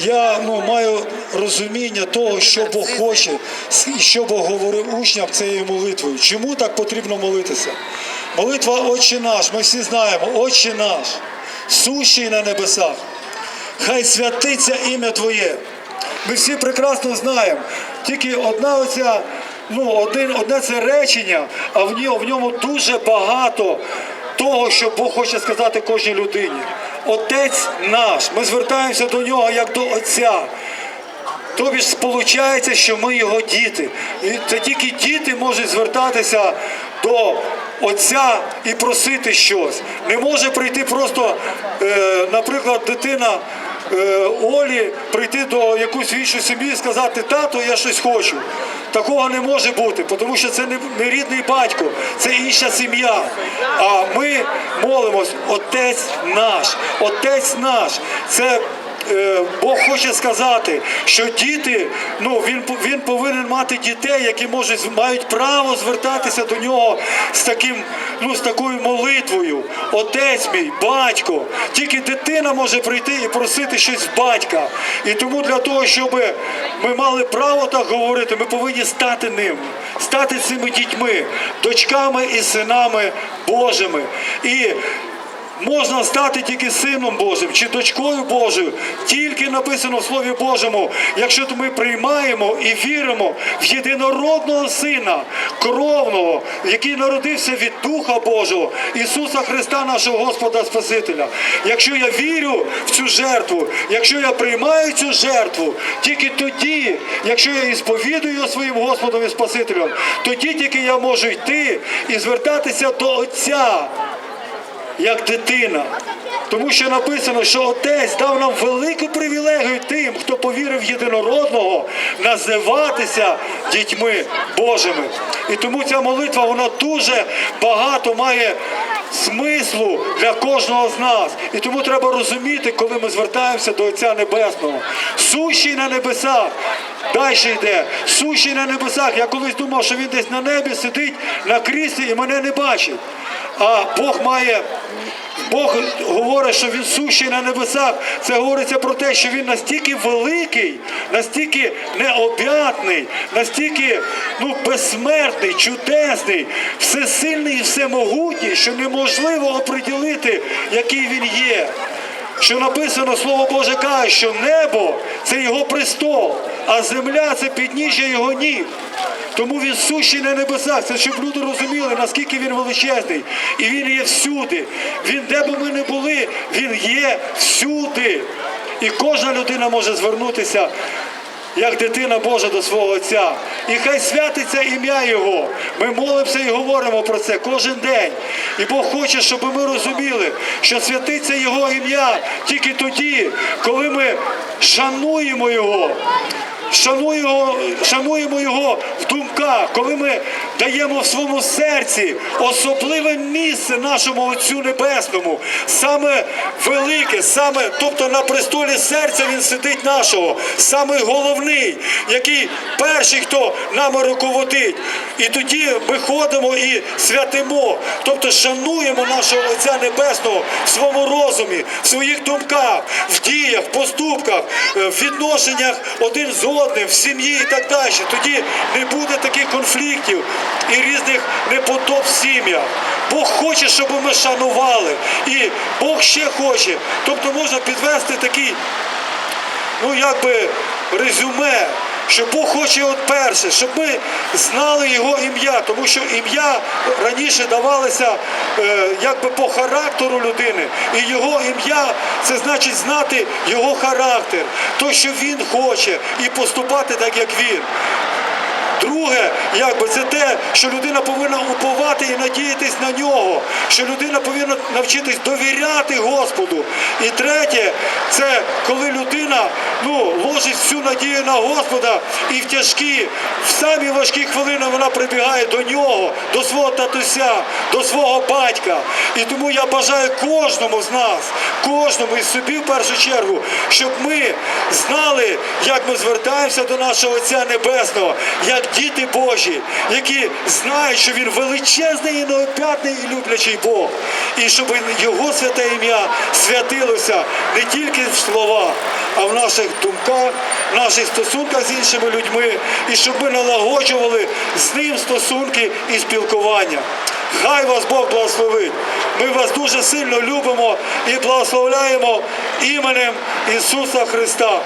я ну, маю розуміння того, що Бог хоче, і що Бог говорив учням цією молитвою. Чому так потрібно молитися? Молитва Отче наш, ми всі знаємо, Отче наш, сущий на небесах. Хай святиться ім'я Твоє. Ми всі прекрасно знаємо. Тільки одна оця, ну, один, одне це речення, а в ньому, в ньому дуже багато того, що Бог хоче сказати кожній людині. Отець наш. Ми звертаємося до нього як до Отця. Тобі ж сполучається, що ми його діти. І це тільки діти можуть звертатися до Отця і просити щось. Не може прийти просто, е, наприклад, дитина Олі прийти до якоїсь іншої сім'ї і сказати, тато, я щось хочу. Такого не може бути, тому що це не, рідний батько, це інша сім'я. А ми молимось, Отець наш, Отець наш. Це Е, Бог хоче сказати, що діти, ну він він повинен мати дітей, які можуть мають право звертатися до нього з таким, ну з такою молитвою. Отець мій, батько. Тільки дитина може прийти і просити щось в батька. І тому для того, щоб ми мали право так говорити, ми повинні стати ним, стати цими дітьми, дочками і синами Божими. І Можна стати тільки сином Божим чи дочкою Божою, тільки написано в Слові Божому, якщо ми приймаємо і віримо в єдинородного Сина, кровного, який народився від Духа Божого, Ісуса Христа, нашого Господа Спасителя. Якщо я вірю в цю жертву, якщо я приймаю цю жертву, тільки тоді, якщо я і сповідую своїм Господом і Спасителем, тоді тільки я можу йти і звертатися до Отця як дитина. Тому що написано, що Отець дав нам велику привілегію тим, хто повірив в єдинородного, називатися дітьми Божими. І тому ця молитва вона дуже багато має смислу для кожного з нас. І тому треба розуміти, коли ми звертаємося до Отця Небесного. Сущий на небесах. Далі йде. Сущий на небесах. Я колись думав, що він десь на небі сидить на кріслі і мене не бачить. А Бог має. Бог говорить, що він сущий на небесах. Це говориться про те, що він настільки великий, настільки необ'ятний, настільки ну, безсмертний, чудесний, всесильний і всемогутній, що неможливо оприділити, який він є. Що написано, Слово Боже каже, що небо це його престол, а земля це підніжжя його ніг. Тому він сущий на небесах. Це щоб люди розуміли, наскільки він величезний. І він є всюди. Він, де би ми не були, він є всюди. І кожна людина може звернутися. Як дитина Божа до свого Отця. І хай святиться ім'я Його. Ми молимося і говоримо про це кожен день. І Бог хоче, щоб ми розуміли, що святиться Його ім'я тільки тоді, коли ми шануємо Його. Шануємо, шануємо його в думках, коли ми даємо в своєму серці особливе місце нашому Отцю Небесному, саме велике, саме, тобто на престолі серця він сидить нашого, саме головний, який перший, хто нами руководить. І тоді ми ходимо і святимо, тобто шануємо нашого Отця Небесного в своєму розумі, в своїх думках, в діях, поступках, е, в відношеннях один з одним, в сім'ї і так далі. Тоді не буде таких конфліктів і різних неподоб в сім'ях. Бог хоче, щоб ми шанували. І Бог ще хоче. Тобто можна підвести такий ну якби резюме, що Бог хоче от перше, щоб ми знали його ім'я, тому що ім'я раніше давалося е, якби по характеру людини. І його ім'я це значить знати його характер, то, що він хоче, і поступати так, як він. Друге, якби це те, що людина повинна уповати і надіятись на нього, що людина повинна навчитись довіряти Господу. І третє, це коли людина ну, ложить всю надію на Господа і в тяжкі, в самі важкі хвилини вона прибігає до нього, до свого татуся, до свого батька. І тому я бажаю кожному з нас, кожному і собі в першу чергу, щоб ми знали, як ми звертаємося до нашого Отця Небесного, як як діти Божі, які знають, що він величезний і неопятний і люблячий Бог. І щоб його святе ім'я святилося не тільки в словах, а в наших думках, в наших стосунках з іншими людьми, і щоб ми налагоджували з ним стосунки і спілкування. Хай вас Бог благословить. Ми вас дуже сильно любимо і благословляємо іменем Ісуса Христа.